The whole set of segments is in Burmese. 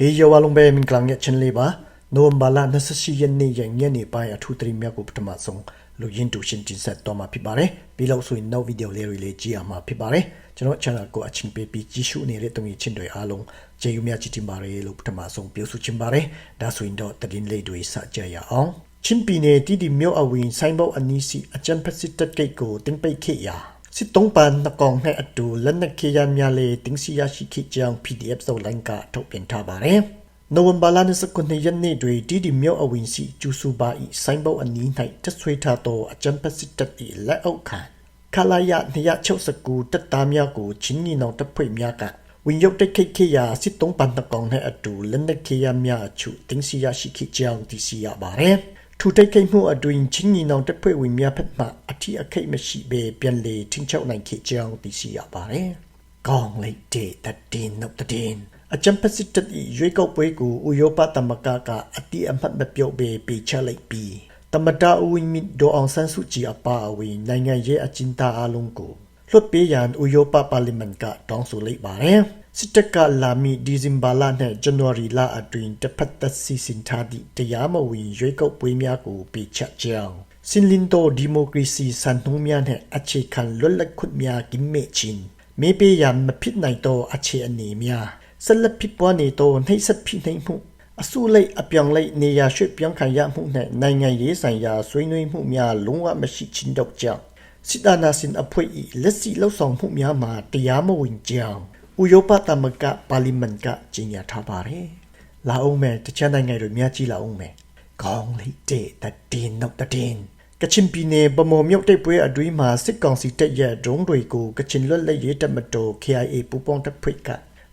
ဟေးယောဝလုံးပဲမင်္ဂလာငယ်ချင်းလေးပါနိုဝင်ဘာလ28ရက်နေ့ရက်ညနေပိုင်းအထူးသတင်းများကိုပထမဆုံးလူရင်းတူရှင်းတင်ဆက်တော့မှာဖြစ်ပါတယ်ပြီးလို့ဆိုရင်နောက်ဗီဒီယိုလေးတွေလေးကြည့်ရမှာဖြစ်ပါတယ်ကျွန်တော် channel ကိုအချင်းပေးပြီးကြည့်ရှုနေတဲ့တုံးချင်းတွေအားလုံးကျေးဇူးများချီးတင်ပါတယ်လို့ပထမဆုံးပြောဆိုချင်ပါတယ်ဒါဆိုရင်တော့သတင်းလေးတွေစကြရအောင်ချင်းပီနယ်တီဒီမြို့အဝင်ဆိုင်ဘောက်အနီးစီအချမ်ပစစ်တက်ကိတ်ကိုတင်ပိတ်ခေရာ စစ်တုံးပန်နကောင်နဲ့အတူလက်နက်ခေရများလေတင်းစီရရှိခိကြောင် PDF ဆိုလိုင်းကထုတ်ပြန်ထားပါတယ်။နိုဝင်ဘာလ29ရက်နေ့တွင်တီဒီမြို့အဝင်စီကျူဆူပါဤဆိုင်ဘုတ်အနီး၌တက်ဆွေးထားသောအကြံပတ်စစ်တပ်၏လက်အောက်ခံခလာယ269တပ်သားများကိုချင်းနီနောင်တပ်ဖွဲ့များကဝင်ရောက်တိုက်ခိုက်ခဲ့ရာစစ်တုံးပန်နကောင်နဲ့အတူလက်နက်ခေရများအချို့တင်းစီရရှိခိကြောင်သိရှိရပါတယ်။ ထူတိုက်ခိုက်မှုအတွင်ချင်းညီနောင်တပ်ဖွဲ့ဝင်များဖက်မှအထီးအခိတ်မရှိဘဲပြန်လေထင်းချောက်နိုင်ခဲ့ကြောင်းသိရှိရပါတယ်။ကောင်းလိုက်တဲ့တည်နှုတ်တဲ့။အချမ်ပစစ်တပ်၏ရွေးကောက်ပွဲကိုဥရောပသမဂ္ဂကအတိအမှတ်မပြုတ်ဘဲပေးချလိုက်ပြီးတမတာအဝိမီဒေါအောင်ဆန်းစုကြည်အပါအဝင်နိုင်ငံရေးအကျဉ်းသားအလုံးကိုလွှတ်ပေးရန်ဥရောပပါလီမန်ကတောင်းဆိုလိုက်ပါတယ်။ စစ်တပ်ကလာမီဒီဇင်ဘာလနဲ့ဇန်နဝါရီလအတွင်းတစ်ဖက်သက်စီစဉ်ထားသည့်တရားမဝင်ရွေးကောက်ပွဲများကိုပြချကြောင်းစင်လင်တိုဒီမိုကရေစီစံနှုန်းများနဲ့အခြေခံလွတ်လပ်ခွင့်များကင်းမဲ့ခြင်းမေပေးရန်မဖြစ်နိုင်သောအခြေအနေများဆက်လက်ဖြစ်ပွားနေသောနှိပ်စက်ဖိနှိပ်မှုအစုလိုက်အပြောင်လိုက်နေရာရွှေ့ပြောင်းခံရမှုနဲ့နိုင်ငံရေးဆိုင်ရာဆွေးနွေးမှုများလုံးဝမရှိခြင်းတော့ကြောင့်စစ်အာဏာရှင်အဖွဲ့၏လက်ရှိလှုပ်ဆောင်မှုများမှာတရားမဝင်ကြောင်း ဥရောပသမဂ္ဂပါလီမန်ကကြီးညာထားပါတယ်။လာအောင်မယ်တချမ်းနိုင်ငံတွေများကြီးလာအောင်မယ်။ကောင်းလိုက်တဲ့တည်နောက်တည်ကချင်ပြည်နယ်ဗမော်မြို့တိတ်ပွဲအတွင်းမှာစစ်ကောင်စီတပ်ရဲ့ဒရုန်းတွေကိုကချင်လွတ်လပ်ရေးတပ်မတော် KIA ပူပေါင်းတပ်ဖွဲ့က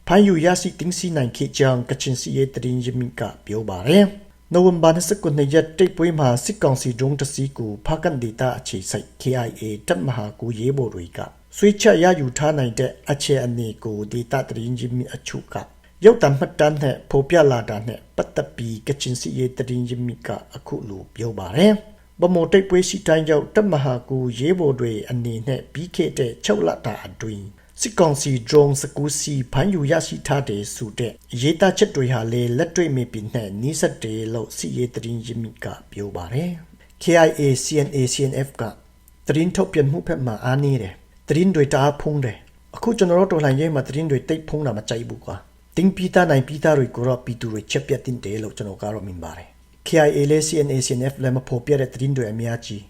ဖမ်းယူရရှိတင်းစီနိုင်ခဲ့ကြောင်းကချင်စီရေးတရင်ရမီကပြောပါတယ်။နိုဝင်ဘာ29ရက်တိတ်ပွဲမှာစစ်ကောင်စီဒရုန်းတစ်စီးကိုဖားကန်ဒေတာအခြေစိုက် KIA တပ်မဟာကူရေးဘော်တွေက ဆွေးချက်ရယူထားနိုင်တဲ့အခြေအနေကိုဒေတာတရင်ကြီးမီအချို့ကရုပ်တံမှတ်တမ်းနဲ့ဖော်ပြလာတာနဲ့ပတ်သက်ပြီးကချင်စီရေးတရင်ကြီးမီကအခုလိုပြောပါတယ်။ဗမိုတိတ်ပွဲရှိတိုင်းရောက်တပ်မဟာကူရေးဘော်တွေအနေနဲ့ပြီးခဲ့တဲ့6လတာအတွင်းစစ်ကောင်စီ drone စကူစီဖမ်းယူရရှိထားတဲ့ဆိုတဲ့ရေးသားချက်တွေဟာလေလက်တွေ့မိပြီးနဲ့နီးစပ်တယ်လို့စီရေးတရင်ကြီးမီကပြောပါတယ်။ KIA CNA CNF ကတရင်ထုတ်ပြန်မှုဖက်မှာအားနေတယ် သတင်းတွေတအားဖုံးတယ်အခုကျွန်တော်တို့တော်လှန်ရေးမှာသတင်းတွေတိတ်ဖုံးတာမကြိုက်ဘူးကွာတင်းပီတာနိုင်ပီတာတွေကိုတော့ပီတူတွေချက်ပြတ်တင်တယ်လို့ကျွန်တော်ကတော့မြင်ပါတယ် KIA လေး CNA CNF လည်းမဖော်ပြတဲ့သတင်းတွေအများကြီး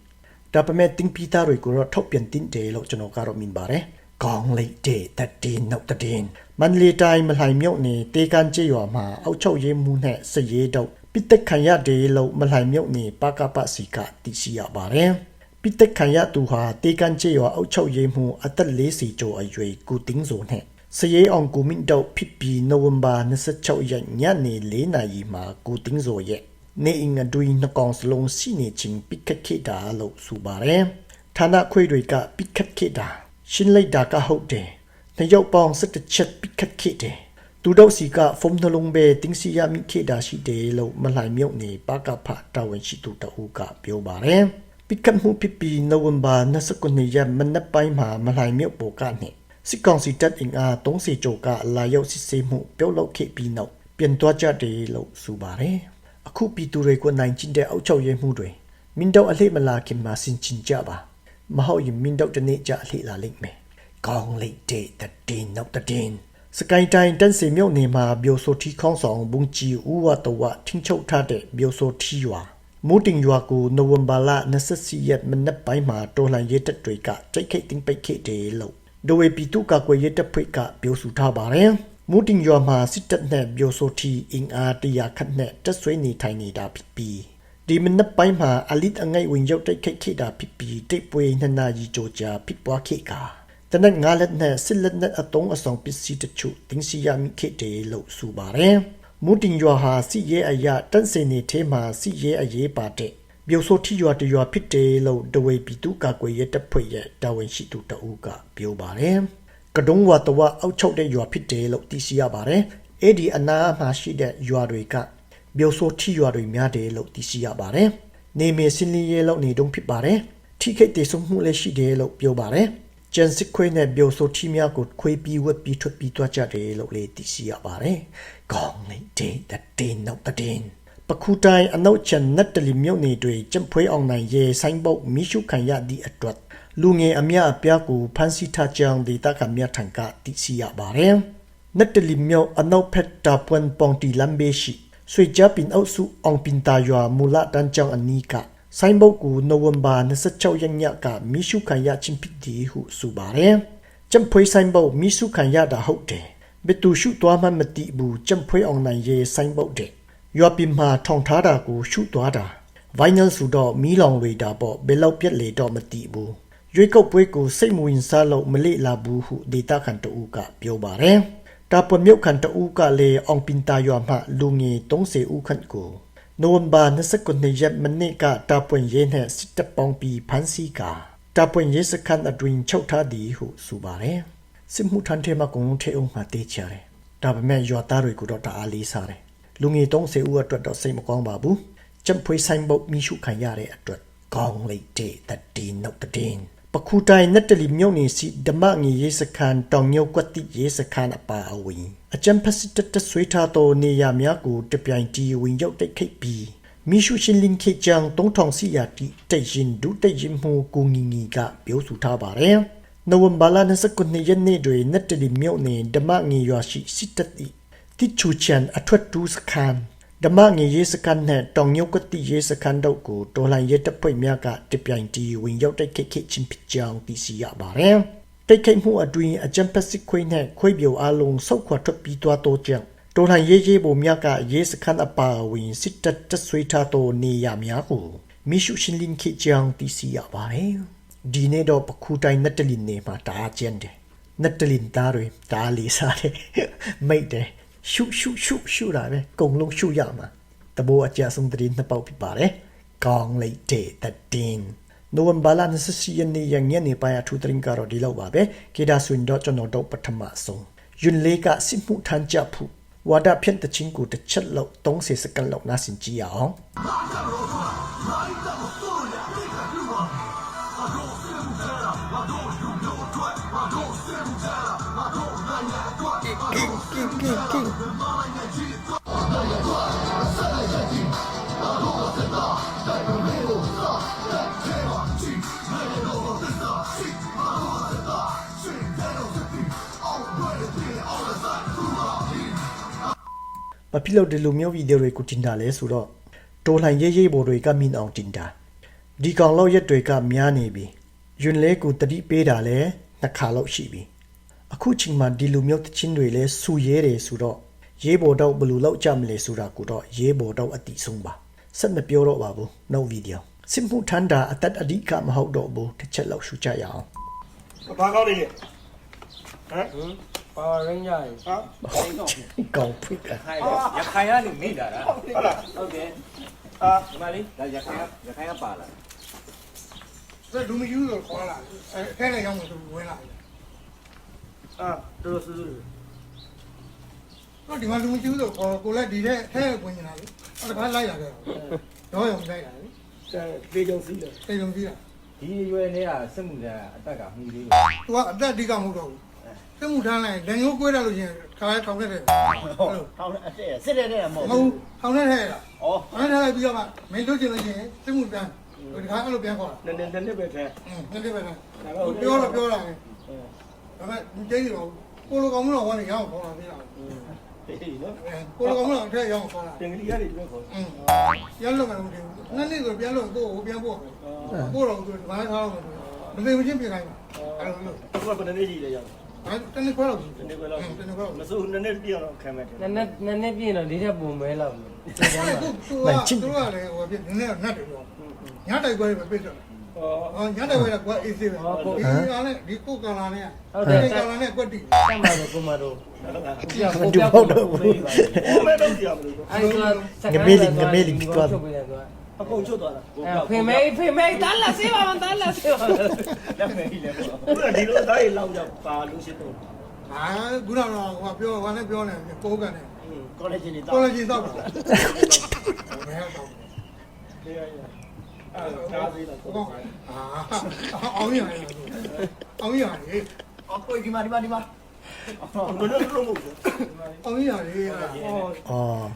ဒါပေမဲ့တင်းပီတာတွေကိုတော့ထုတ်ပြန်တင်တယ်လို့ကျွန်တော်ကတော့မြင်ပါတယ်ကောင်းလိုက်တဲ့တည်နောက်တည်မန္တလေးတိုင်းမလှိုင်မြုပ်နေတေကန်ကျေးရွာမှာအောက်ချုပ်ရေးမှုနဲ့စရေးတော့ပိတက်ခံရတယ်လို့မလှိုင်မြုပ်နေပကပစီကသိရှိရပါတယ် ပိတက်ခံရသူဟာတေကန်ကျေရွာအုပ်ချုပ်ရေးမှူးအသက်40ကျော်အရွယ်ကူတင်းစုံနဲ့စရဲအောင်ကူမင်းတော့ဖြစ်ပြီးနိုဝင်ဘာ26ရက်ညနေ4နာရီမှာကူတင်းစုံရဲ့နေအင်္ဂဒွိနှကောင်စလုံးစီနေချင်းပိကက်ခေတာလို့ဆိုပါတယ်ဌာနခွေတွေကပိကက်ခေတာရှင်းလိုက်တာကဟုတ်တယ်နှစ်ယောက်ပေါင်း17ချက်ပိကက်ခေတယ်သူတို့စီကဖုန်းနှလုံးပဲတင်းစီရမိခေတာရှိတယ်လို့မလှိုင်မြုပ်နေပကဖတာဝန်ရှိသူတအုပ်ကပြောပါတယ် ပိကတ်မှုပြပီနိုဝင်ဘာ29ရက်မနက်ပိုင်းမှာမလှိုင်မြို့ပေါ်ကနေစစ်ကောင်စီတပ်အင်အား30ကျော်ကလာရောက်စစ်ဆေးမှုပြုတ်လုခဲ့ပြီးနောက်ပြန်သွားကြတယ်လို့ဆိုပါတယ်။အခုပြည်သူတွေကိုနိုင်ကျင်တဲ့အောက်ချုပ်ရေးမှုတွေမင်းတို့အလှမလာခင်မှာဆင်ချင်ကြပါမဟုတ်ရင်မင်းတို့တနေ့ကြအလှလာလိမ့်မယ်။ကောင်းလိုက်တဲ့တည်နောက်တည်စကိုင်းတိုင်းတန်းစီမြို့နယ်မှာဘျိုဆိုထီခေါင်းဆောင်ဘုံချီဦးဝတဝထင်းချုပ်ထားတဲ့ဘျိုဆိုထီရွာ မိုးတင်ရွာကိုနိုဝင်ဘာလ24ရက်မနက်ပိုင်းမှာတော်လှန်ရေးတပ်တွေကတိုက်ခိုက်တင်ပိတ်ခဲ့တယ်လို့ဒိုဝေပီတုကကွယ်ရေးတပ်ဖွဲ့ကပြောဆိုထားပါတယ်။မိုးတင်ရွာမှာစစ်တပ်နဲ့ပြောဆိုထီအင်အားတရာခန့်နဲ့တပ်ဆွေးနေထိုင်နေတာဖြစ်ပြီးဒီမနက်ပိုင်းမှာအလစ်အငိုက်ဝင်ရောက်တိုက်ခိုက်ခဲ့တာဖြစ်ပြီးတိတ်ပွဲနှစ်နာရီကြိုကြာဖြစ်ပွားခဲ့ကာတနက်ငါးလက်နဲ့စစ်လက်နဲ့အတုံးအဆောင်ပစ္စည်းတချို့တင်းစီရမိခဲ့တယ်လို့ဆိုပါတယ်။ မူတင်ရွာဟာစီရဲအရာတန့်စင်နေသေးမှာစီရဲအရေးပါတဲ့မြို့ဆိုထီရွာတရွာဖြစ်တယ်လို့ဒဝေပြည်သူကာကွယ်ရေးတပ်ဖွဲ့ရဲ့တာဝန်ရှိသူတအုပ်ကပြောပါတယ်။ကဒုံဝါတဝအောက်ချုပ်တဲ့ရွာဖြစ်တယ်လို့သိရှိရပါတယ်။အဲ့ဒီအနားမှာရှိတဲ့ရွာတွေကမြို့ဆိုထီရွာတွေများတယ်လို့သိရှိရပါတယ်။နေမေစင်လီရဲလို့နေတုံးဖြစ်ပါတယ်။ထိခိတ်တေဆုံးမှုလည်းရှိတယ်လို့ပြောပါတယ်။ချ ကျန်စစ်ခွေးနဲ့ biểu ဆိုထီများကိုခွေးပြီးဝက်ပြီးထွက်ပြီးသွားကြတယ်လို့လေသိရှိရပါတယ်။ကောင်းနေတယ်တတင်းနောက်တတင်းပခုတိုင်းအနောက်ချန်နတ်တလီမြို့နေတွေကျပ်ဖွေးအောင်နိုင်ရေဆိုင်ပုတ်မိရှုခံရသည့်အတွက်လူငယ်အများအပြားကိုဖမ်းဆီးထားကြောင်းဒေသခံများထံကသိရှိရပါတယ်။နတ်တလီမြို့အနောက်ဖက်တာပွန်ပေါင်တီလမ်ဘေရှိဆွေကြပင်အုပ်စုအောင်ပင်တာရွာမူလတန်းကျောင်းအနီးက ဆိုင်ဘုတ်ကူနိုဝင်ဘာ26ရက်ညကမိရှုခံရချင်းဖြစ်သည်ဟုဆိုပါတယ်။ကျံဖွေးဆိုင်ဘုတ်မိရှုခံရတာဟုတ်တယ်။ဘယ်သူရှုသွားမှမသိဘူးကျံဖွေးအောင်နိုင်ရေးဆိုင်ဘုတ်တဲ့။ရွာပင်မှာထောင်ထားတာကိုရှုသွားတာ။ vinyl ဆိုတော့မီးလောင်လေတာပေါ့ဘယ်လောက်ပြက်လေတော့မသိဘူး။ရွေးကုတ်ပွဲကိုစိတ်မဝင်စားလို့မလေ့လာဘူးဟုဒေတာခန်တူကပြောပါတယ်။တာပွန်မြုပ်ခန်တူကလည်းအောင်ပင်တာရွာမှလူငယ်30ဦးခန့်ကို နိုဝင်ဘာ29ရက်မနေ့ကတာပွင့်ရဲနဲ့စစ်တပ်ပေါင်းပြီးဖမ်းဆီးကာတာပွင့်ရဲစခန်းအတွင်ချုပ်ထားသည်ဟုဆိုပါတယ်စစ်မှုထမ်းထဲမှာကုန်းထဲအောင်မှတေးချတယ်ဒါပေမဲ့ရွာသားတွေကိုတော့တအားလေးစားတယ်လူငယ်30ဦးအတွက်တော့စိတ်မကောင်းပါဘူးကျံဖွေးဆိုင်ဘုတ်မိရှုခံရတဲ့အတွက်ကောင်းလိုက်တဲ့တတိနုတ်တည် ပခုတိုင်းနတ်တလီမြို့နေစီဓမ္မငေရေးစခန်းတောင်မြုပ်ကွက်တိရေးစခန်းအပါအဝင်အကျံဖစစ်တတဆွေးထားသောနေရာများကိုတပြိုင်တည်းဝင်ရောက်တိုက်ခိုက်ပြီးမိရှုရှင်လင်ခေချန်တုံးထောင်စီယာတီတိတ်ရင်ဒုတိတ်ရင်မှုကိုငီငီကပြောဆိုထားပါတယ်နိုဝင်ဘာလ29ရက်နေ့တွင်နတ်တလီမြို့နေဓမ္မငေရွာရှိစစ်တပ်၏တိချူချန်အထွတ်တူစခန်း ဓမ္မငေရေးစခန်းနဲ့တောင်ညုတ်ကတိရေးစခန်းတို့ကိုတော်လှန်ရေးတပ်ဖွဲ့များကတပြိုင်တည်းဝင်ရောက်တိုက်ခိုက်ခဲ့ခြင်းဖြစ်ကြောင်းသိရှိရပါတယ်။တိုက်ခိုက်မှုအတွင်းအကြံပစစ်ခွေးနဲ့ခွေးပြိုအလုံးဆုတ်ခွာထွက်ပြေးသွားသောကြောင့်တော်လှန်ရေးရေးပုံများကရေးစခန်းအပါအဝင်စစ်တပ်တပ်ဆွေးထားသောနေရာများကိုမိရှုရှင်လင်းခေကြောင်းသိရှိရပါတယ်။ဒီနေ့တော့ပခုတိုင်းနတ်တလင်နေမှာတားကျန်တယ်။နတ်တလင်သားတွေတားလေးစားတယ်။မိတ်တယ်။ ရှုရှုရှုရှုတာပဲအကုန်လုံးရှုရမှာတဘောအကြဆုံးတရင်နှစ်ပေါက်ဖြစ်ပါတယ်ကောင်းလိုက်တဲ့တတင်နိုဝင်ဘာလ24ရက်နေ့ရညနေပိုင်းအထူးသတင်းကတော့ဒီလောက်ပါပဲကေဒါဆွင်တော့ကျွန်တော်တို့ပထမဆုံးယွန်းလေးကစစ်မှုထမ်းကြဖို့ဝါဒဖြန့်တချင်းကိုတစ်ချက်လောက်30စက္ကန့်လောက်နားဆင်ကြည့်အောင် ဘာဖြစ်လို့ဒီလိုမျိုးဗီဒီယိုတွေကိုတင်တာလဲဆိုတော့တော်လှန်ရေးရေးပေါ်တွေကမင်းအောင်တင်တာဒီကောင်လောက်ရက်တွေကများနေပြီယွန်းလဲကိုတတိပေးတာလဲနှစ်ခါလောက်ရှိပြီ အခုချိန်မှာဒီလိုမျိုးတခြင်းတွေလဲဆူရဲတယ်ဆိုတော့ရေးပေါ်တော့ဘယ်လိုလောက်ကြမလဲဆိုတာကိုတော့ရေးပေါ်တော့အတိဆုံးပါဆက်မပြောတော့ပါဘူးနောက်ဗီဒီယိုစင်မှုထန်တာအသက်အဓိကမဟုတ်တော့ဘူးတစ်ချက်လောက်ရှုကြရအောင်ဘာကောင်းနေလဲဟမ်ပါရင်းကြီးဟာကောင်းဖွင့်ခိုင်းရခိုင်ကနေမိလာတာဟုတ်လားဟုတ်တယ်အာဒီမလေးဒါရခိုင်ရခိုင်ကပါလာဒါလူမယူတော့ခေါ်လာအဲထဲနဲ့ရောက်မှသူဝင်လာတယ် အာတော်တော်ဆူဆူလေးတော့ဒီမှာလူမကျူးဆိုခေါ်ကိုလည်းဒီထဲအထက်ဝင်နေတာလေအဲ့ဒါခါလိုက်လာခဲ့တာတော့ရုံလိုက်လာလေအဲတေကြုံစီးတယ်တေရုံပြီးတာဒီရွယ်လေးကစစ်မှုထမ်းအတက်ကမှုလေးကိုသူကအသက်အဓိကမဟုတ်တော့ဘူးစစ်မှုထမ်းလိုက်လက်ညှိုးကွေးရလို့ရှင်ခါရဲထောင်ထဲထည့်ထောင်ထဲအတက်စစ်တဲ့တဲ့မဟုတ်ဘူးထောင်ထဲထည့်လားဩထောင်ထဲထည့်လိုက်ပြီးတော့မှမင်းတို့ကျင်လို့ရှင်စစ်မှုထမ်းဒီခါအဲ့လိုပြန်ခေါ်တာနည်းနည်းနည်းပဲထည့်နည်းနည်းပဲထည့်ပြောတော့ပြောတာ ဒါပေမဲ့ဒီကျိန်းတွေတော့ကိုလိုကောင်မလို့ဝမ်းနေရအောင်ခေါ်လာသေးတာဟေးနော်ကိုလိုကောင်မလို့အထက်ရအောင်ခေါ်လာတင်ကလေးရတယ်ပြောခေါ်อืมပြန်လို့မှမတင်ဘူးနှစ်နှစ်ဆိုပြန်လို့ကိုကိုပြန်ပို့ပို့တော့သူတပိုင်းထားတော့မသိမချင်းပြန်လိုက်ပါအဲ့လိုလို့သူကဘယ်နည်းကြီးလဲရအောင်အဲ့တနေ့ခွဲလောက်တနေ့ခွဲလောက်တနေ့ခွဲလောက်မစိုးနည်းနည်းပြတော့ခံမဲ့တယ်နည်းနည်းနည်းနည်းပြရင်တော့လေးချက်ပုံမဲလောက်မယ်သူကသူကလည်းဟိုပြနည်းနည်းနဲ့တယ်တော့ညတိုက်ခွဲပဲပြစ်တော့ အော်ညတိုက်ခွဲကကွာအေးစေးပဲ။ဒီကလည်းဒီကိုကလာနဲ့ဒီကလာနဲ့ကွက်တီတတ်မှာတော့ကိုမတော့ဟုတ်လားပြကိုပြကိုဟောမဲတော့ကြည့်ရမလို့အဲ့ဒါအကုန်ချုပ်သွားတာဖေမေဖေမေတန်းလာစေးပါမတန်းလာစေးပါလက်မဲကြီးလဲပေါ့အခုကဒီလိုသားရေလောက်ရောက်ပါလို့ရှိတော့။ဟာခုနကတော့ဟိုပြောဟိုနဲ့ပြောနေကိုကန်နဲ့ကောလိပ်ကြီးနေကိုတော့လည်းကြီးတော့တာ။ဘယ်တော့ဒီရရ အာသားသေးလားကိုကောင်အာအောင်ရရတယ်အောင်ကြီးဟာလေအော်ကိုဒီမှာဒီမှာဒီမှာဘယ်လိုလုပ်လို့မဟုတ်ဘူးအောင်ကြီးဟာလေအော်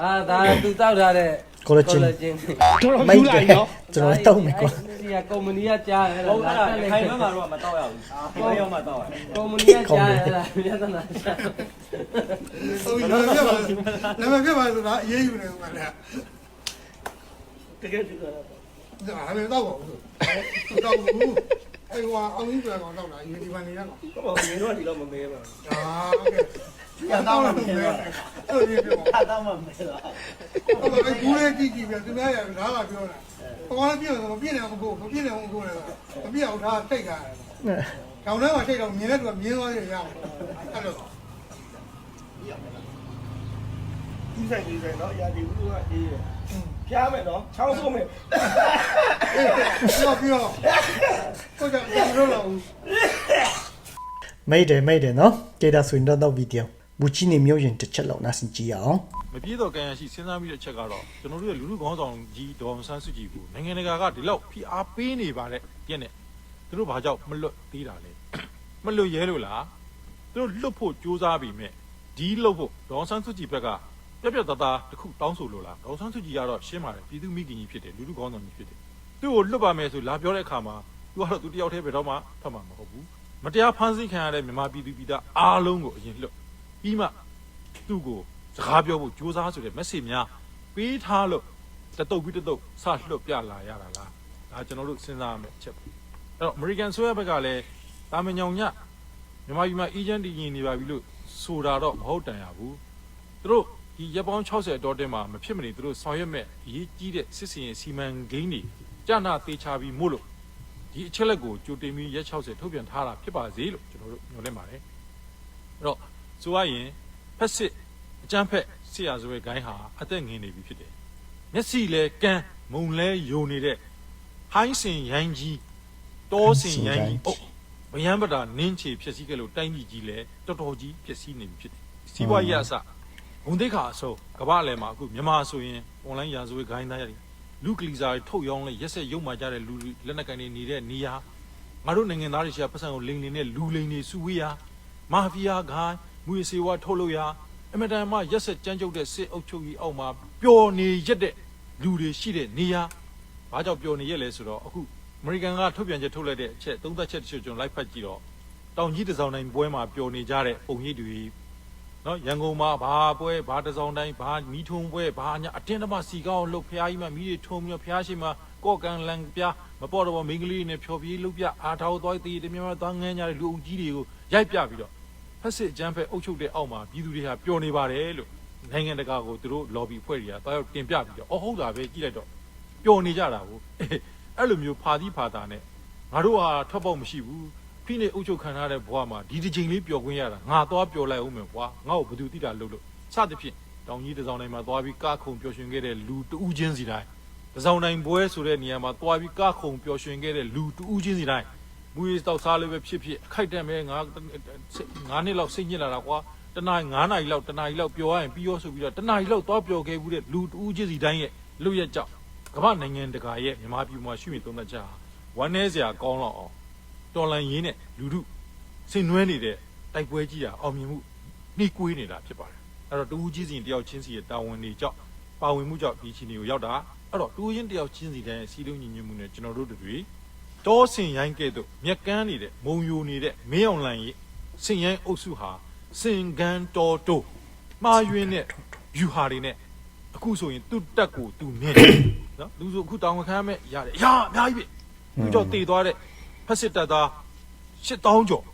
အာဒါသူတောက်ထားတဲ့ collagen collagen တော်တော်မိုယူက်တလိုက်ယ်နော်ကျွန်တော်တောက်မယ်ကွာဒီကကုမ္ပဏီကကြားရဟုတ်တာလားခိုင်မမှာတော့မတော့ရဘူးဘယ်ရောက်မှတော့ရကုမ္ပဏီကကြားရတာပြဿနာရှာအောင်ကြီးနာမည်ပြပါနာမည်ပြပါဆိုတာအေးအေးယူနေမှာလေတကယ်ဒီကဒါဟာလည်းတော့ 这还没到过，不是，到到五，还有啊，奥运会刚，一个地方没见过。那么没了，没了。啊。看到没有？看到了没有？看没有？我这个姑娘弟弟们，这边也是啥了，漂亮。不光变了，不变了，我哥，变了了，变了他这个。嗯。长得嘛，这个面子多，面子也一样。看着吧。一样的。在你在哪家的屋啊？你。 ဖျားမယ်နော်ချောင်းဆုံးမယ်ပြောပြောကိုကြောင့်ဒီလိုတော့မိတ်တယ်မိတ်တယ်နော်ဒေတာဆိုရင်တော့တော့ဗီဒီယိုဘူချီနေမျိုးရင်တစ်ချက်လောက်နားဆင်ကြည့်ရအောင်မပြေတော့ကံရရှိစဉ်းစားမိတဲ့အချက်ကတော့ကျွန်တော်တို့ရဲ့လူလူခေါင်းဆောင်ကြီးဒေါအောင်ဆန်းစုကြည်ကိုနိုင်ငံတကာကဒီလောက်ဖိအားပေးနေပါတဲ့ပြည့်နဲ့သူတို့ဘာကြောင့်မလွတ်သေးတာလဲမလွတ်ရဲလို့လားသူတို့လွတ်ဖို့ကြိုးစားပြီးမြဲဒီလွတ်ဖို့ဒေါအောင်ဆန်းစုကြည်ဘက်က ပြက်ပြက်သားသားတစ်ခုတောင်းဆိုလို့လားဒေါအောင်ဆန်းစုကြည်ကတော့ရှင်းပါတယ်ပြည်သူမိခင်ကြီးဖြစ်တယ်လူလူခေါင်းဆောင်ကြီးဖြစ်တယ်သူ့ကိုလွတ်ပါမယ်ဆိုလာပြောတဲ့အခါမှာသူကတော့သူတယောက်တည်းပဲတော့မှဖတ်မှာမဟုတ်ဘူးမတရားဖမ်းဆီးခံရတဲ့မြန်မာပြည်သူပြည်သားအားလုံးကိုအရင်လွတ်ပြီးမှသူ့ကိုစကားပြောဖို့ကြိုးစားဆိုတဲ့ message များပေးထားလို့တတုတ်ပြီးတတုတ်စလွတ်ပြလာရတာလားဒါကျွန်တော်တို့စဉ်းစားရမယ့်အချက်ပေါ့အဲ့တော့ American ဆိုရဘက်ကလည်းတာမန်ညောင်ညမြန်မာပြည်မှာ agent တည်ရင်နေပါပြီလို့ဆိုတာတော့မဟုတ်တန်ရဘူးသူတို့ ဒီရက်ပေါင်း60အတော်တင်မှာမဖြစ်မနေသူတို့ဆောင်ရွက်မဲ့အရေးကြီးတဲ့စစ်စင်ရေးစီမံကိန်းတွေကြာနာသေးချပြီးမို့လို့ဒီအချက်လက်ကိုကြိုတင်ပြီးရက်60ထုတ်ပြန်ထားတာဖြစ်ပါစေလို့ကျွန်တော်တို့ညွှန်နေပါတယ်အဲ့တော့ဆိုရရင်ဖက်စစ်အကျန်းဖက်ဆရာဆိုတဲ့ဂိုင်းဟာအသက်ငင်နေပြီဖြစ်တယ်။မျက်စိလဲကန်းမုံလဲယုံနေတဲ့ဟိုင်းစင်ရိုင်းကြီးတောစင်ရိုင်းကြီးအုပ်ဗယံပတာနင်းချေဖြစ်စည်းကြလို့တိုင်းပြည်ကြီးလဲတော်တော်ကြီးဖြစ်စည်းနေပြီဖြစ်တယ်။စီးပွားရေးအစ ဂုံတိတ်ခါအစိုးကမ္ဘာလဲမှာအခုမြန်မာဆိုရင်အွန်လိုင်းရာဇဝတ်ဂိုင်းသားရတယ်လူကလီစာတွေထုတ်ရောင်းလဲရက်ဆက်ရုံမှကြတဲ့လူလက်နက်ကန်တွေနေတဲ့နေရာငါတို့နိုင်ငံသားတွေရှာပတ်စံကိုလိန်နေတဲ့လူလိန်တွေစုဝေးရမာဖီးယားဂိုင်းမွေစေဝါထုတ်လို့ရအမတန်မှရက်ဆက်ကြမ်းကြုတ်တဲ့စစ်အုပ်ချုပ်ရေးအောက်မှာပျော်နေရက်တဲ့လူတွေရှိတဲ့နေရာဘာကြောင့်ပျော်နေရက်လဲဆိုတော့အခုအမေရိကန်ကထုတ်ပြန်ချက်ထုတ်လိုက်တဲ့အချက်သုံးသက်ချက်တချို့ကျွန်တော်လိုက်ဖတ်ကြည့်တော့တောင်ကြီးတစ်စောင်းတိုင်းပွဲမှာပျော်နေကြတဲ့ပုံရိပ်တွေ နော်ရန်ကုန်မှာဘာပွဲဘာတစ်စောင်းတိုင်းဘာမီးထုံပွဲဘာညာအတင်းတမစီကောင်းလှုပ်ဖျားကြီးမှမီးတွေထုံပြီးတော့ဖျားရှိမှကော့ကန်လန်ပြမပေါ်တော့မိန်းကလေးတွေနဲ့ဖြော်ပြေးလှုပ်ပြအားထောက်သွားသေးတယ်မြန်မာသွားငန်းကြတဲ့လူအုပ်ကြီးတွေကိုရိုက်ပြပြီးတော့ဖက်စစ်အကြမ်းဖက်အုပ်ချုပ်တဲ့အောက်မှာပြည်သူတွေဟာပျော်နေပါတယ်လို့နိုင်ငံတကာကိုသူတို့ lobby ဖွဲ့တွေကတာရောက်တင်ပြပြီးတော့အော်ဟုတ်တာပဲကြည့်လိုက်တော့ပျော်နေကြတာကိုအဲ့လိုမျိုးဖာသီးဖာတာနဲ့ငါတို့ဟာထွက်ပေါက်မရှိဘူး ဖိနေအုပ်ချုပ်ခံထားတဲ့ဘဝမှာဒီတစ်ချိန်လေးပျော်ခွင့်ရတာငါသွားပျော်လိုက်အောင်မယ်ကွာငါ့ကိုဘယ်သူတိတာလုပ်လို့စသဖြင့်တောင်ကြီးတစ်စောင်းတိုင်းမှာသွားပြီးကားခုံပျော်ရွှင်ခဲ့တဲ့လူတဦးချင်းစီတိုင်းတစ်စောင်းတိုင်းပွဲဆိုတဲ့နေရာမှာသွားပြီးကားခုံပျော်ရွှင်ခဲ့တဲ့လူတဦးချင်းစီတိုင်းမူရေးတောက်စားလေးပဲဖြစ်ဖြစ်အခိုက်တက်မဲငါငါနှစ်လောက်စိတ်ညစ်လာတာကွာတနား9နာရီလောက်တနာရီလောက်ပျော်ရရင်ပြီးရောဆိုပြီးတော့တနာရီလောက်သွားပျော်ခဲ့ဘူးတဲ့လူတူးချင်းစီတိုင်းရဲ့လူရဲ့ကြောက်ကမ္ဘာနိုင်ငံတကာရဲ့မြန်မာပြည်မှာရှိမြင်သုံးသက်ချက်ဟာဝမ်းနေစရာကောင်းတော့အောင် တော်လန်ရင်းနဲ့လူတို့ဆင်နွှဲနေတဲ့တိုက်ပွဲကြီးတာအောင်မြင်မှုနှိကွေးနေတာဖြစ်ပါတယ်အဲ့တော့တူးချင်းစီတယောက်ချင်းစီရဲ့တာဝန်တွေကြောင့်ပါဝင်မှုကြောင့်ဒီချင်းတွေကိုရောက်တာအဲ့တော့တူးချင်းတယောက်ချင်းစီတိုင်းစီလုံးညီညွတ်မှုနဲ့ကျွန်တော်တို့တွေတောဆင်ရိုင်းကဲ့သို့မြက်ကန်းနေတဲ့မုံယိုနေတဲ့မင်းအောင်လှိုင်ရဲ့ဆင်ရိုင်းအုပ်စုဟာစင်ကန်းတော်တိုးမှားယွင်းတဲ့ယူဟာတွေနဲ့အခုဆိုရင်သူ့တက်ကိုသူမြင်တယ်နော်လူဆိုအခုတောင်းခံမဲ့ရတယ်ရာအများကြီးပဲသူကြောင့်တည်သွားတဲ့ဖ က်စစ်တပ်သား8000ကျော်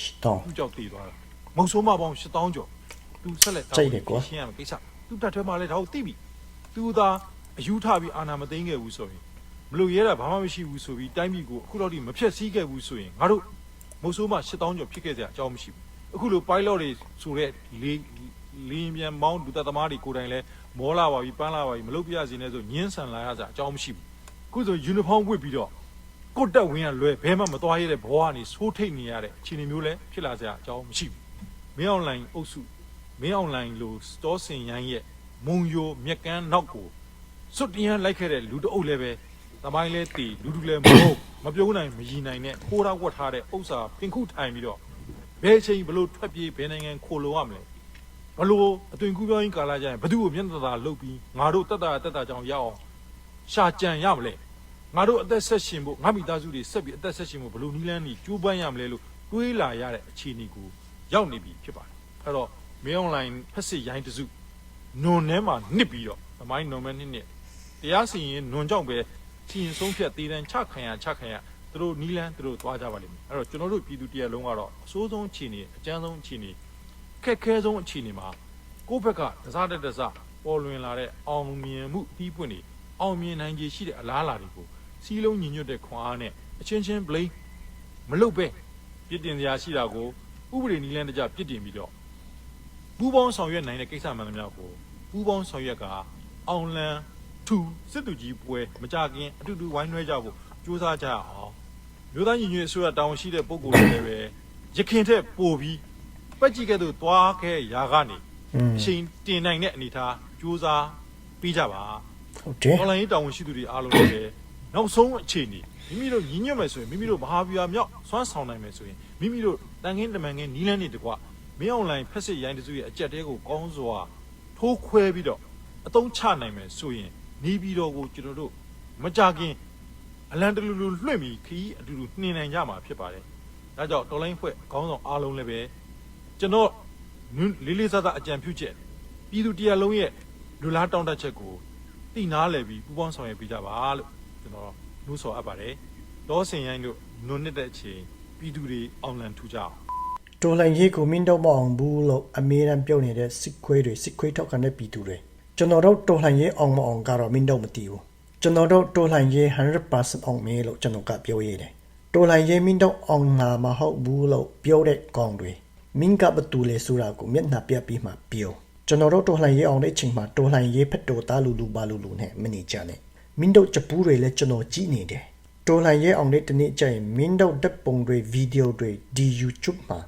ရှစ်တောင်းသူကြောင့်တည်သွားတာမုံဆိုးမပေါင်း8000ကျော်သူဆက်လက်တောင်းကြိုက်တယ်ကွာရှင်းရမယ်ကိစ္စသူတက်ထွဲမှလည်းဒါကိုသိပြီသူသာအယူထပြီးအာနာမသိမ်းခဲ့ဘူးဆိုရင်မလို့ရဲတာဘာမှမရှိဘူးဆိုပြီးတိုင်းပြည်ကိုအခုတော့ဒီမဖြတ်စည်းခဲ့ဘူးဆိုရင်ငါတို့မုတ်ဆိုးမှ8000ကျော်ဖြစ်ခဲ့ကြအကြောင်းမရှိဘူးအခုလို pilot တွေဆိုတဲ့လေးလင်းပြန်မောင်းလူသက်သမားတွေကိုယ်တိုင်လဲမောလာပါပြီပန်းလာပါပြီမလုပ်ပြရစီနဲ့ဆိုညင်းဆန်လာရကြအကြောင်းမရှိဘူးအခုဆို uniform ဝတ်ပြီးတော့ ကိုတက်ဝင်ရလွယ်ဘဲမှမသွားရတဲ့ဘဝကနေဆိုးထိတ်နေရတဲ့အခြေအနေမျိုးလဲဖြစ်လာကြအကြောင်းမရှိဘူးမင်းအောင်လိုင်းအုပ်စုမင်းအောင်လိုင်းလိုစတောစင်ရိုင်းရဲ့မုံယိုမြက်ကန်းနောက်ကိုစွတ်တရမ်းလိုက်ခဲ့တဲ့လူတအုပ်လည်းပဲသမိုင်းလဲတည်လူလူလဲမဟုတ်မပြုံးနိုင်မရည်နိုင်နဲ့ခိုးထားဝတ်ထားတဲ့ဥစ္စာပင်ခုထိုင်ပြီးတော့ဘယ်အချိန်ဘလို့ထွက်ပြေးဘယ်နိုင်ငံခိုလိုရမလဲဘလို့အသွင်ကူးပြောင်းရင်ကာလာကြရင်ဘသူ့ကိုမျက်နှာသာလုတ်ပြီးငါတို့တက်တာတက်တာကြောင့်ရအောင်ရှာကြံရမလဲ ငါတို့အသက်ဆက်ရှင်ဖို့ငါမိသားစုတွေဆက်ပြီးအသက်ဆက်ရှင်ဖို့ဘလို့နီးလန်းနေကြိုးပမ်းရမလဲလို့တွေးလာရတဲ့အခြေအနေကိုရောက်နေပြီဖြစ်ပါတယ်အဲ့တော့မင်းအွန်လိုင်းဖက်စစ်ရိုင်းတစုနွန်ထဲမှာနစ်ပြီးတော့သမိုင်းနွန်မဲနှစ်နှစ်တရားစီရင်နွန်ကြောင့်ပဲစီရင်ဆုံးဖြတ်တည်တံချခံရချခံရသူတို့နီလန်းသူတို့သွားကြပါလိမ့်မယ်အဲ့တော့ကျွန်တော်တို့ပြည်သူတရားလုံးကတော့အဆိုးဆုံးအခြေအနေအကြမ်းဆုံးအခြေအနေခက်ခဲဆုံးအခြေအနေမှာကိုယ့်ဘက်ကတစားတက်တစားပေါ်လွင်လာတဲ့အောင်မြင်မှုအပြီးပွင့်တွေအောင်မြင်နိုင်ခြေရှိတဲ့အလားအလာတွေကို စီးလုံးညီညွတ်တဲ့ခွန်အားနဲ့အချင်းချင်း blame မလုပ်ပဲပြစ်တင်စရာရှိတာကိုဥပဒေနီလန်းတကြပြစ်တင်ပြီးတော့ပူးပေါင်းဆောင်ရွက်နိုင်တဲ့ကိစ္စမှန်သမျှကိုပူးပေါင်းဆောင်ရွက်ကအောင်လန်းသူစစ်သူကြီးပွဲမကြခင်အတူတူဝိုင်းနှွဲကြဖို့ကြိုးစားကြရအောင်မြို့သားညီညွတ်အစိုးရတောင်းရှိတဲ့ပုံကိုယ်တွေလည်းပဲရခင်ထက်ပိုပြီးပက်ကြည့်ကဲ့သို့သွားခဲ့ရာကနေอืมအချိန်တင်နိုင်တဲ့အနေအထားကြိုးစားပြီးကြပါဟုတ်တယ်အွန်လိုင်းရေးတောင်းရှိသူတွေအားလုံးလည်းပဲ နောက်ဆုံးအခြေအနေမိမိတို့ညီညွတ်မယ်ဆိုရင်မိမိတို့မဟာဗျူဟာမြောက်စွမ်းဆောင်နိုင်မယ်ဆိုရင်မိမိတို့တန်ခင်းတမန်ခင်းနီးလန်းနေတကွမင်းအွန်လိုင်းဖက်စစ်ရိုင်းတစုရဲ့အကြက်တဲကိုကောင်းစွာထိုးခွဲပြီးတော့အသုံးချနိုင်မယ်ဆိုရင်နေပြီးတော့ကိုကျွန်တော်တို့မကြခင်အလံတလူလူလွှင့်ပြီးခီးအတူတူနှင်နိုင်ကြမှာဖြစ်ပါတယ်။ဒါကြောင့်တော်လိုင်းဖွဲ့ခေါင်းဆောင်အားလုံးလည်းပဲကျွန်တော်နွန်းလေးလေးစားစားအကြံပြုချက်ပြည်သူတရားလုံးရဲ့လူလားတောင်းတချက်ကိုတည်နာလဲပြီးပူပေါင်းဆောင်ရွက်ပေးကြပါလို့ ကျွန်တော်နှိုးဆော်အပ်ပါတယ်။ဒေါ်စင်ရိုင်းတို့နွန်းနှစ်တဲ့အချိန်ပြည်သူတွေအောင်လံထူကြအောင်တော်လှန်ရေးကိုမင်းတော့မအောင်ဘူးလို့အမေရန်ပြုတ်နေတဲ့စစ်ခွေးတွေစစ်ခွေးထောက်ခံတဲ့ပြည်သူတွေကျွန်တော်တို့တော်လှန်ရေးအောင်မအောင်ကတော့မင်းတော့မသိဘူးကျွန်တော်တို့တော်လှန်ရေး100%အောင်မေးလို့ကျွန်တော်ကပြောရတယ်တော်လှန်ရေးမင်းတော့အောင်မှာမဟုတ်ဘူးလို့ပြောတဲ့ကောင်တွေမင်းကဘသူလဲဆိုတာကိုမျက်နှာပြပြီးမှပြောကျွန်တော်တို့တော်လှန်ရေးအောင်တဲ့အချိန်မှာတော်လှန်ရေးဖက်တော်သားလူလူပါလူလူနဲ့မနေကြနဲ့ မင်းတို့ချပူးတွေလည်းကျွန်တော်ကြည့်နေတယ်တော်လှန်ရေးအောင်တဲ့တနေ့ကျရင်မင်းတို့တပ်ပုံတွေဗီဒီယိုတွေဒီ YouTube မှာ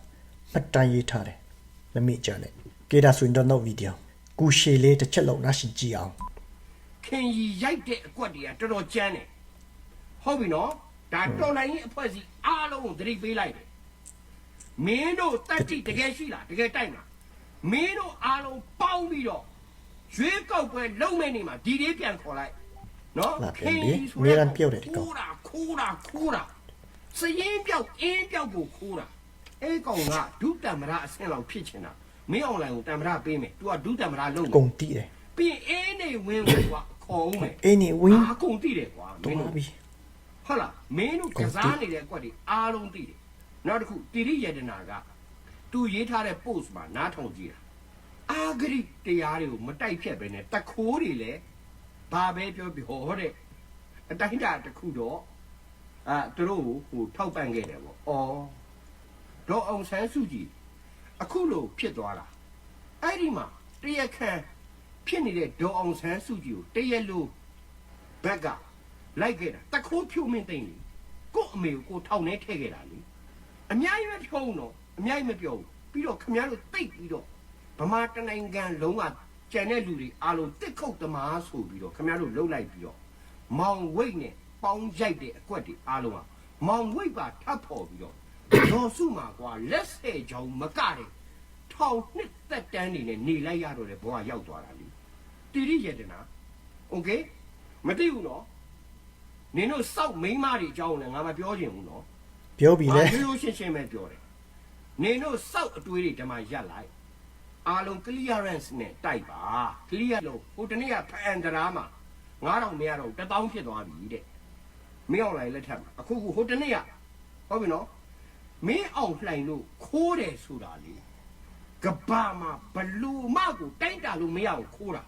မှတ်တမ်းရေးထားတယ်မမေ့ကြနဲ့ကေဒါဆိုရင်တော့နောက်ဗီဒီယိုကူရှေလေးတစ်ချက်လောက်နားရှင်ကြည့်အောင်ခင်ရီရိုက်တဲ့အကွက်တွေကတော်တော်ကျန်းတယ်ဟုတ်ပြီနော်ဒါတော်လိုင်းရင်အဖွဲ့စီအားလုံးကိုသတိပေးလိုက်တယ်မင်းတို့တက်တိတကယ်ရှိလားတကယ်တိုက်လားမင်းတို့အားလုံးပေါင်းပြီးတော့ရွေးကောက်ပွဲလုံးမဲ့နေမှာဒီလေးပြန်ခေါ်လိုက် နော်လာပြန်ပြီမေရန်ပြောတယ်ဒီကောင်ခိုးတာခိုးတာခိုးတာစရင်ပြောက်အင်းပြောက်ကိုခိုးတာအဲ့ကောင်ကဒုတမ္မရအဆင့်လောက်ဖြစ်ချင်တာမင်းအွန်လိုင်းကိုတမ္မရပေးမယ် तू ကဒုတမ္မရလုံးကုန်တီးတယ်ပြီးရင်အင်းနေဝင်းကိုကခေါ်အောင်မယ်အေးနေဝင်းအာကုန်တိတယ်ကွာမတော့င်းတို့ပြီဟုတ်လားမင်းတို့ကစားနေတဲ့အကွက်တွေအားလုံးသိတယ်နောက်တစ်ခုတိရိယတနာကသူရေးထားတဲ့ post မှာနားထောင်ကြည့်တာအာဂရိတရားတွေကိုမတိုက်ဖြတ်ပဲနဲ့တခိုးတွေလည်း ဘာပဲပြောပြောတဲ့အတိုင်းအတာတစ်ခုတော့အာသူတို့ကိုဟိုထောက်ပံ့ခဲ့တယ်ပေါ့အော်တော့အောင်ဆန်းစုကြည်အခုလို့ဖြစ်သွားတာအဲ့ဒီမှာတရခန်ဖြစ်နေတဲ့ဒေါ်အောင်ဆန်းစုကြည်ကိုတရက်လို့ဘက်ကလိုက်ခဲ့တာတခိုးဖြိုးမင်းသိမ့်လေကို့အမေကိုကိုထောင်ထဲထည့်ခဲ့တာလေအများကြီးပဲဖြုံးတော့အများကြီးမပြောဘူးပြီးတော့ခမည်းတော်တိတ်ပြီးတော့ဗမာတနိုင်ငံလုံးက ကြံတဲ့လူတွေအားလုံးတစ်ခုတ်သမားဆိုပြီးတော့ခမည်းတော်လှုပ်လိုက်ပြီးတော့မောင်ဝိတ်နဲ့ပေါင်းရိုက်တဲ့အကွက်တွေအားလုံးကမောင်ဝိတ်ပါထပ်ဖော်ပြီးတော့ဒေါ်စုမှာကွာလက်ဆယ်ချောင်းမကတဲ့ထောင်နှစ်သက်တန်းနေနဲ့နေလိုက်ရတော့လေဘဝရောက်သွားတာလေတိရိယတနာโอเคမသိဘူးနော် နင်တို့စောက်မိန်းမတွေအကြောင်းလည်းငါမပြောချင်ဘူးနော် ပြောပြီလေ ငါရိုးရိုးရှင်းရှင်းပဲပြောတယ်နင်တို့စောက်အတွေးတွေဓမ္မရက်လိုက် အားလုံး clearance နဲ့တိုက်ပါ clear လို့ဟိုတနေ့ကဖန်တရားမှာ9000မရတော့1000ဖြစ်သွားပြီတဲ့မင်းအောင်လှိုင်လက်ထက်မှာအခုခုဟိုတနေ့ကဟုတ်ပြီနော်မင်းအောင်လှိုင်လို့ခိုးတယ်ဆိုတာလေကဘာမှာဘလူမကိုတိုက်တာလို့မရအောင်ခိုးတာ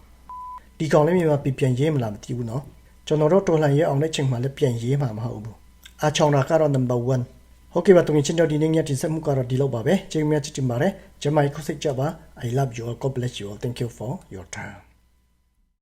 ဒီကောင်လေးမြန်မာပြည်ပြန်ရေးမလားမသိဘူးနော်ကျွန်တော်တို့တော်လှန်ရေးအောင်တဲ့ချိန်မှာလည်းပြန်ရေးမှာမဟုတ်ဘူးအချောင်းတာကတော့ number 1 ဟုတ်ကဲ့ပါတုံချင်းတို့ဒီနေ့ညတင်ဆက်မှုကတော့ဒီလောက်ပါပဲကျေးဇူးများချစ်တင်ပါတယ်ကျမကြီးခုစိတ်ကြပါ I love you all God bless you all thank you for your time